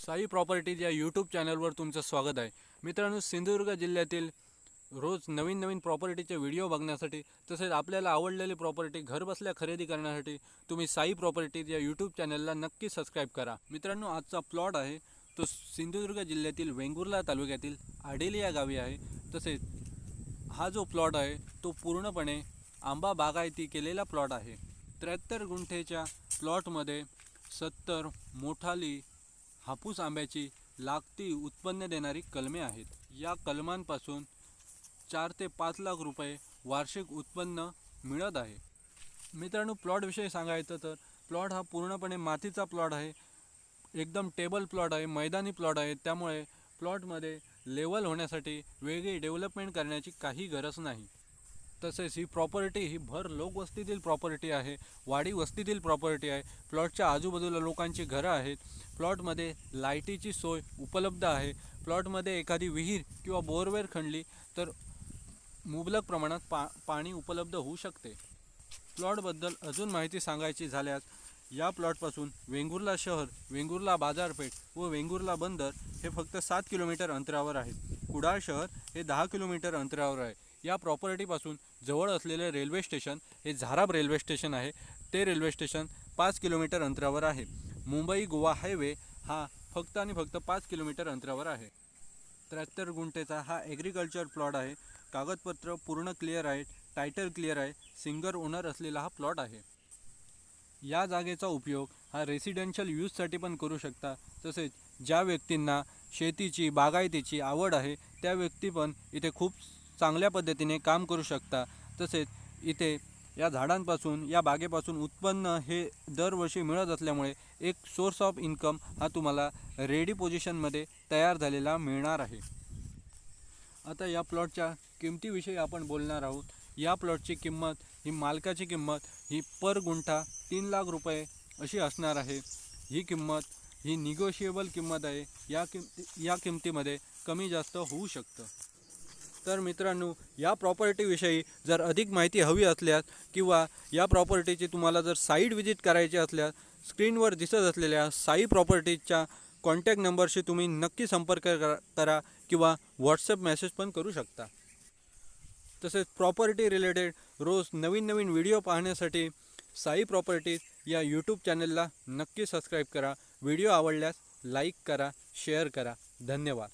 Sai properties या YouTube चॅनलवर तुमचं स्वागत आहे. मित्रांनो सिंधुदुर्ग जिल्ह्यातील रोज नवीन नवीन प्रॉपर्टीचे व्हिडिओ बघण्यासाठी तसेच आपल्याला आवडलेली प्रॉपर्टी घरबसल्या खरेदी करण्यासाठी तुम्ही साई प्रॉपर्टीज या यूट्यूब चॅनलला नक्की सबस्क्राईब करा. मित्रांनो आजचा प्लॉट आहे तो सिंधुदुर्ग जिल्ह्यातील वेंगुर्ला तालुक्यातील आडेली या गावी आहे. तसेच हा जो प्लॉट आहे तो पूर्णपणे आंबा बागायती केलेला प्लॉट आहे. त्र्याहत्तर गुंठेच्या प्लॉटमध्ये सत्तर मोठाली हापूस आंब्याची लागती उत्पन्न देणारी कलमे आहेत. या कलमांपासून चार ते पाच लाख रुपये वार्षिक उत्पन्न मिळत आहे. मित्रांनो प्लॉटविषयी सांगायचं तर प्लॉट हा पूर्णपणे मातीचा प्लॉट आहे. एकदम टेबल प्लॉट आहे मैदानी प्लॉट आहे. त्यामुळे प्लॉटमध्ये लेवल होण्यासाठी वेगळी डेव्हलपमेंट करण्याची काही गरज नाही. तसेच ही प्रॉपर्टी ही भर लोकवस्तीतील प्रॉपर्टी आहे वाडी वस्तीतील प्रॉपर्टी आहे प्लॉटच्या आजूबाजूला लोकांची घरं आहेत प्लॉटमध्ये लाईटीची सोय उपलब्ध आहे प्लॉटमध्ये एखादी विहीर किंवा बोरवेल खणली तर मुबलक प्रमाणात पा पाणी उपलब्ध होऊ शकते. प्लॉटबद्दल अजून माहिती सांगायची झाल्यास या प्लॉटपासून वेंगुर्ला शहर वेंगुर्ला बाजारपेठ व वेंगुर्ला बंदर हे फक्त सात किलोमीटर अंतरावर आहेत. कुडाळ शहर हे दहा किलोमीटर अंतरावर आहे. या प्रॉपर्टीपासून जवळ असलेले रेल्वे स्टेशन हे झाराब रेल्वे स्टेशन आहे. ते रेल्वे स्टेशन पाच किलोमीटर अंतरावर आहे. मुंबई गोवा हायवे हा फक्त आणि फक्त पाच किलोमीटर अंतरावर आहे. त्र्याहत्तर गुंठेचा हा ॲग्रिकल्चर प्लॉट आहे. कागदपत्र पूर्ण क्लिअर आहे. टायटल क्लिअर आहे. सिंगर ओनर असलेला हा प्लॉट आहे. या जागेचा उपयोग हा रेसिडेन्शियल यूजसाठी पण करू शकता. तसेच ज्या व्यक्तींना शेतीची बागायतीची आवड आहे त्या व्यक्ती पण इथे खूप चांगल्या पद्धतीने काम करू शकता. तसेच इथे या झाडांपासून या बागेपासून उत्पन्न हे दरवर्षी मिळत असल्यामुळे एक सोर्स ऑफ इन्कम हा तुम्हाला रेडी पोझिशनमध्ये तयार झालेला मिळणार आहे. आता या प्लॉटच्या किमतीविषयी आपण बोलणार आहोत. या प्लॉटची किंमत ही मालकाची किंमत ही पर गुंठा तीन लाख रुपये अशी असणार आहे. ही किंमत ही निगोशिएबल किंमत आहे. या किमती या किमतीमध्ये कमी जास्त होऊ शकतं. तर मित्रांनो या प्रॉपर्टीविषयी जर अधिक माहिती हवी असल्यास किंवा या प्रॉपर्टीची तुम्हाला जर साईट व्हिजिट करायची असल्यास स्क्रीनवर दिसत असलेल्या साई प्रॉपर्टीच्या कॉन्टॅक्ट नंबरशी तुम्ही नक्की संपर्क करा करा किंवा व्हॉट्सअप मेसेज पण करू शकता. तसेच प्रॉपर्टी रिलेटेड रोज नवीन नवीन व्हिडिओ पाहण्यासाठी साई प्रॉपर्टीज या यूट्यूब चॅनलला नक्की सबस्क्राईब करा. व्हिडिओ आवडल्यास लाईक करा शेअर करा. धन्यवाद.